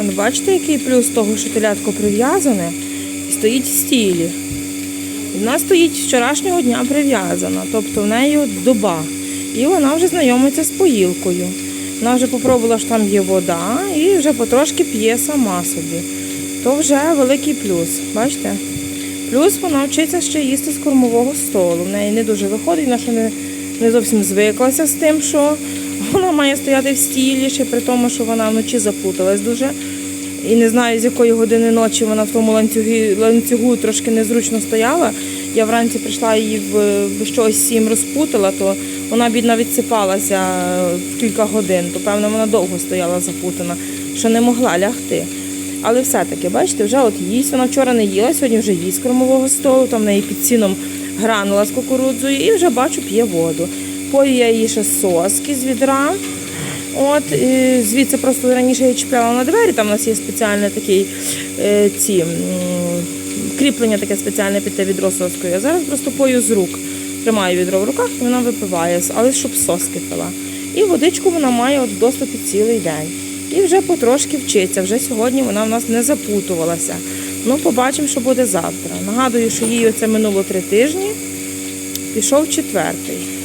От бачите, який плюс того, що телятко прив'язане стоїть в стілі. Вона стоїть з вчорашнього дня прив'язана, тобто в неї доба. І вона вже знайомиться з поїлкою. Вона вже попробувала, що там є вода, і вже потрошки п'є сама собі. То вже великий плюс. Бачите? Плюс вона вчиться ще їсти з кормового столу. В неї не дуже виходить, вона ще не, не зовсім звиклася з тим, що вона має стояти в стілі, ще при тому, що вона вночі заплуталась дуже. І не знаю, з якої години ночі вона в тому ланцюгі, ланцюгу трошки незручно стояла. Я вранці прийшла її в, в щось сім розпутала, то вона бідна відсипалася в кілька годин. То певно вона довго стояла запутана, що не могла лягти. Але все-таки, бачите, вже от їсть. Вона вчора не їла, сьогодні вже їсть кормового столу, там в неї під сіном гранула з кукурудзою і вже бачу, п'є воду. Пою я її ще соски з відра. От, звідси просто раніше я чіпляла на двері, там у нас є спеціальне такий е, ці, кріплення таке спеціальне під те відро соскою. Я зараз просто пою з рук. Тримаю відро в руках і вона випиває, але щоб соски пила. І водичку вона має от в доступі цілий день. І вже потрошки вчиться. Вже сьогодні вона в нас не запутувалася. Ну, побачимо, що буде завтра. Нагадую, що їй оце минуло три тижні, пішов четвертий.